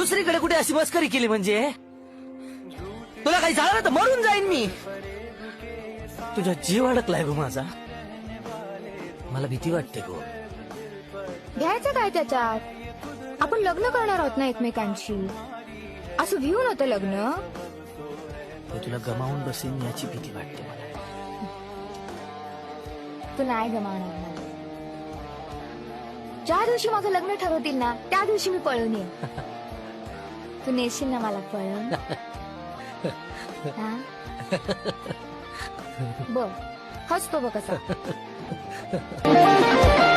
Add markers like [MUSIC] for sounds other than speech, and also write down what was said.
दुसरीकडे कुठे अशी मस्करी केली म्हणजे? तुला काही झालं ना तर मरून जाईन मी. तुझा जीव अडकलाय गो माझा. मला भीती वाटते गो. घ्यायचं काय त्याच्यात? आपण लग्न करणार आहोत ना एकमेकांशी. असं भिवून होतं लग्न? मी तुला गमावून बसेन याची भीती वाटते मला. तू नाही गमावणार ज्या दिवशी माझं लग्न ठरवतील ना त्या दिवशी मी पळून येईन. [LAUGHS] तू नेशील ना मला पळून हा? [LAUGHS] बघ हसतो बघ कसा. [LAUGHS]